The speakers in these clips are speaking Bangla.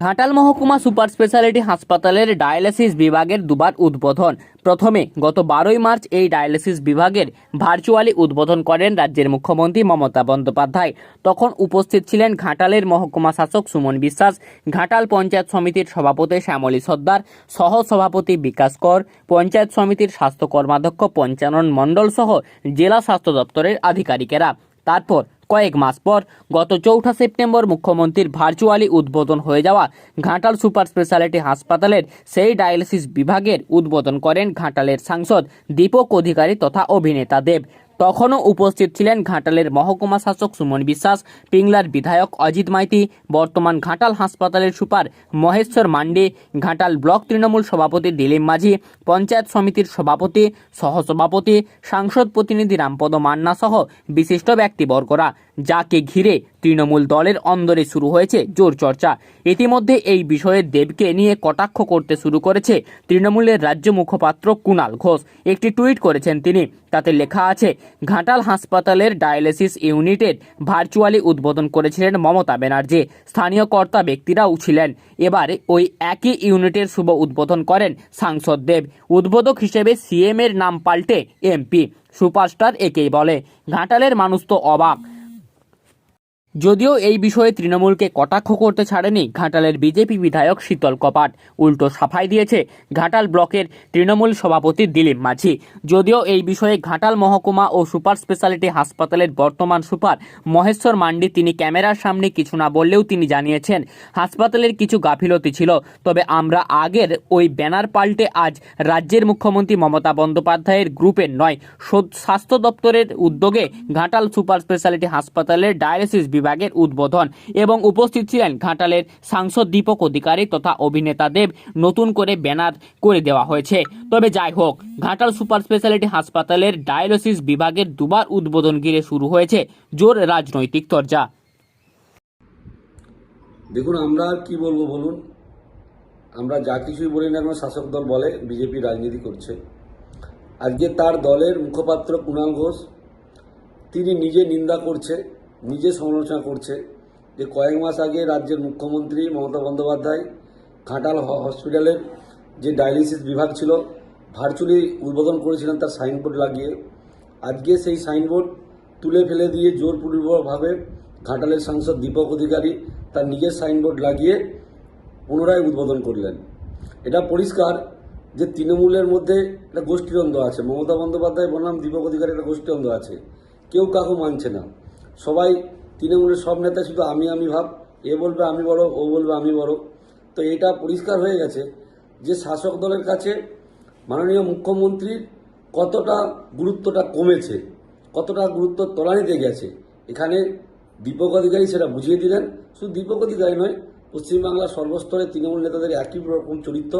ঘাটাল মহকুমা সুপার স্পেশালিটি হাসপাতালের ডায়ালিসিস বিভাগের দুবার উদ্বোধন। প্রথমে গত বারোই মার্চ এই ডায়ালিসিস বিভাগের ভার্চুয়ালি উদ্বোধন করেন রাজ্যের মুখ্যমন্ত্রী মমতা বন্দ্যোপাধ্যায়। তখন উপস্থিত ছিলেন ঘাটালের মহকুমা শাসক সুমন বিশ্বাস, ঘাটাল পঞ্চায়েত সমিতির সভাপতি শ্যামলী সর্দার সহ সভাপতি বিকাশ কর, পঞ্চায়েত সমিতির স্বাস্থ্য কর্মাধ্যক্ষ পঞ্চানন মণ্ডল সহ জেলা স্বাস্থ্য দপ্তরের আধিকারিকেরা। তারপর কয়েক মাস পর গত চৌঠা সেপ্টেম্বর মুখ্যমন্ত্রীর ভার্চুয়ালি উদ্বোধন হয়ে যাওয়া ঘাটাল সুপার স্পেশালিটি হাসপাতালের সেই ডায়ালিসিস বিভাগের উদ্বোধন করেন ঘাটালের সাংসদ দীপক অধিকারী তথা অভিনেতা দেব। তখনও উপস্থিত ছিলেন ঘাটালের মহকুমা শাসক সুমন বিশ্বাস, পিংলার বিধায়ক অজিত মাইতি, বর্তমান ঘাটাল হাসপাতালের সুপার মহেশ্বর মান্ডি, ঘাটাল ব্লক তৃণমূল সভাপতি দিলীপ মাঝি, পঞ্চায়েত সমিতির সভাপতি, সহসভাপতি, সাংসদ প্রতিনিধি রামপদ মান্না সহ বিশিষ্ট ব্যক্তিবর্গরা। যাকে ঘিরে তৃণমূল দলের অন্দরে শুরু হয়েছে জোর চর্চা। ইতিমধ্যে এই বিষয়ে দেবকে নিয়ে কটাক্ষ করতে শুরু করেছে তৃণমূলের রাজ্য মুখপাত্র কুণাল ঘোষ। একটি টুইট করেছেন তিনি। তাতে লেখা আছে, ঘাটাল হাসপাতালের ডায়ালিসিস ইউনিটের ভার্চুয়ালি উদ্বোধন করেছিলেন মমতা ব্যানার্জি। স্থানীয় কর্তা ব্যক্তিরাও ছিলেন। এবারে ওই একই ইউনিটের শুভ উদ্বোধন করেন সাংসদ দেব। উদ্বোধক হিসেবে সিএম এর নাম পাল্টে এমপি। সুপারস্টার একেই বলে। ঘাটালের মানুষ তো অবাক। যদিও এই বিষয়ে তৃণমূলকে কটাক্ষ করতে ছাড়েনি, ঘাটালের বিজেপি বিধায়ক শীতল কপাট। উল্টো সাফাই দিয়েছে ঘাটাল ব্লকের তৃণমূল সভাপতি দিলীপ মাঝি। যদিও এই বিষয়ে ঘাটাল মহকুমা ও সুপার স্পেশালিটি হাসপাতালের বর্তমান সুপার মহেশ্বর মান্ডি তিনি ক্যামেরার সামনে কিছু না বললেও তিনি জানিয়েছেন, হাসপাতালের কিছু গাফিলতি ছিল। তবে আমরা আগের ওই ব্যানার পাল্টে আজ রাজ্যের মুখ্যমন্ত্রী মমতা বন্দ্যোপাধ্যায়ের গ্রুপের নয় স্বাস্থ্য দপ্তরের উদ্যোগে ঘাটাল সুপার স্পেশালিটি হাসপাতালের ডায়ালিসিস বিভাগের উদ্বোধন এবং উপস্থিত ছিলেন ঘাটালের সাংসদ দীপক অধিকারী তথা অভিনেতা দেব। নতুন করে ব্যানার করে দেওয়া হয়েছে। তবে যাই হোক, ঘাটাল সুপার স্পেশালিটি হাসপাতালের ডায়ালিসিস বিভাগের দুবার উদ্বোধন ঘিরে শুরু হয়েছে জোর রাজনৈতিক চর্চা। দেখুন, আমরা কি বলব বলুন? আমরা যা কিছুই বলি না কেন, শাসক দল বলে, বিজেপি রাজনীতি করছে। আজকে তার দলের মুখপাত্র কুণাল ঘোষ, তিনি নিজে নিন্দা করছে। নিজে সমালোচনা করছে যে কয়েক মাস আগে রাজ্যের মুখ্যমন্ত্রী মমতা বন্দ্যোপাধ্যায় ঘাটাল হ- হসপিটালের যে ডায়ালিসিস বিভাগ ছিল, ভার্চুয়ালি উদ্বোধন করেছিলেন তার সাইনবোর্ড লাগিয়ে। আজকে সেই সাইনবোর্ড তুলে ফেলে দিয়ে জোরপূর্বকভাবে ঘাটালের সাংসদ দীপক অধিকারী তার নিজের সাইনবোর্ড লাগিয়ে পুনরায় উদ্বোধন করলেন। এটা পরিষ্কার যে তৃণমূলের মধ্যে একটা গোষ্ঠীদ্বন্দ্ব আছে। মমতা বন্দ্যোপাধ্যায় বললাম, দীপক অধিকারী একটা গোষ্ঠীদ্বন্দ্ব আছে। কেউ কাকু মানছে না। সবাই তৃণমূলের সব নেতা শুধু আমি আমি ভাব, এ বলবে, আমি বড় ও বলবে, আমি বড় তো এটা পরিষ্কার হয়ে গেছে যে শাসক দলের কাছে মাননীয় মুখ্যমন্ত্রীর কতটা গুরুত্বটা কমেছে, কতটা গুরুত্ব তলানিতে গেছে। এখানে দীপক অধিকারী সেটা বুঝিয়ে দিলেন। শুধু দীপক অধিকারী নয়, পশ্চিমবাংলার সর্বস্তরে তৃণমূল নেতাদের একই রকম চরিত্র,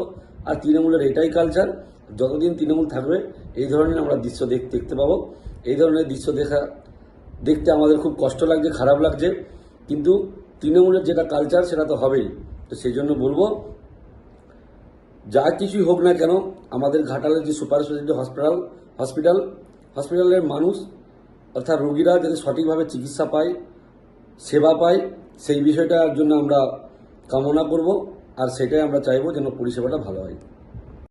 আর তৃণমূলের এটাই কালচার যতদিন তৃণমূল থাকবে, এই ধরনের আমরা দৃশ্য দেখতে পাবো। এই ধরনের দৃশ্য দেখা দেখতে আমাদের খুব কষ্ট লাগছে, খারাপ লাগছে। কিন্তু তৃণমূলের যেটা কালচার সেটা তো হবেই। তো সেই জন্য বলব, যা কিছুই হোক না কেন, আমাদের ঘাটালের যে সুপার স্পেশালিটি হসপিটাল হসপিটাল হসপিটালের মানুষ, অর্থাৎ রোগীরা যাতে সঠিকভাবে চিকিৎসা পায়, সেবা পায়, সেই বিষয়টার জন্য আমরা কামনা করব। আর সেটাই আমরা চাইব যেন পরিষেবাটা ভালো হয়।